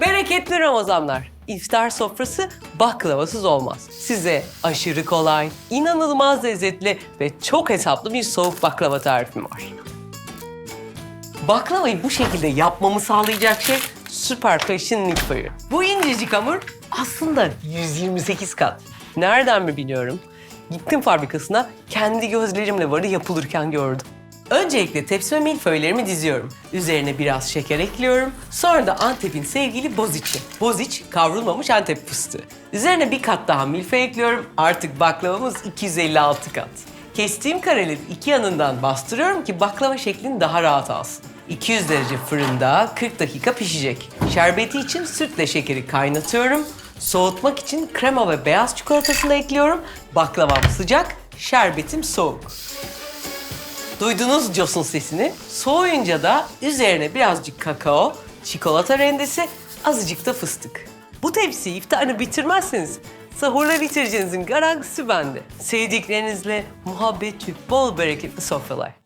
Bereketli Ramazanlar. İftar sofrası baklavasız olmaz. Size aşırı kolay, inanılmaz lezzetli ve çok hesaplı bir soğuk baklava tarifim var. Baklavayı bu şekilde yapmamı sağlayacak şey süper passion milföyü. Bu incecik hamur aslında 128 kat. Nereden mi biliyorum? Gittim fabrikasına kendi gözlerimle varı yapılırken gördüm. Öncelikle tepsime milföylerimi diziyorum. Üzerine biraz şeker ekliyorum. Sonra da Antep'in sevgili boziçi. Boziç kavrulmamış Antep fıstığı. Üzerine bir kat daha milföy ekliyorum. Artık baklavamız 256 kat. Kestiğim kareleri iki yanından bastırıyorum ki baklava şeklini daha rahat alsın. 200 derece fırında 40 dakika pişecek. Şerbeti için sütle şekeri kaynatıyorum. Soğutmak için krema ve beyaz çikolatasını ekliyorum. Baklavam sıcak, şerbetim soğuk. Duydunuz Jos'un sesini. Soğuyunca da üzerine birazcık kakao, çikolata rendesi, azıcık da fıstık. Bu tepsiyi iftarını bitirmezseniz sahurla bitireceğinizin garantisi bende. Sevdiklerinizle muhabbetli, bol bereketli sofralar.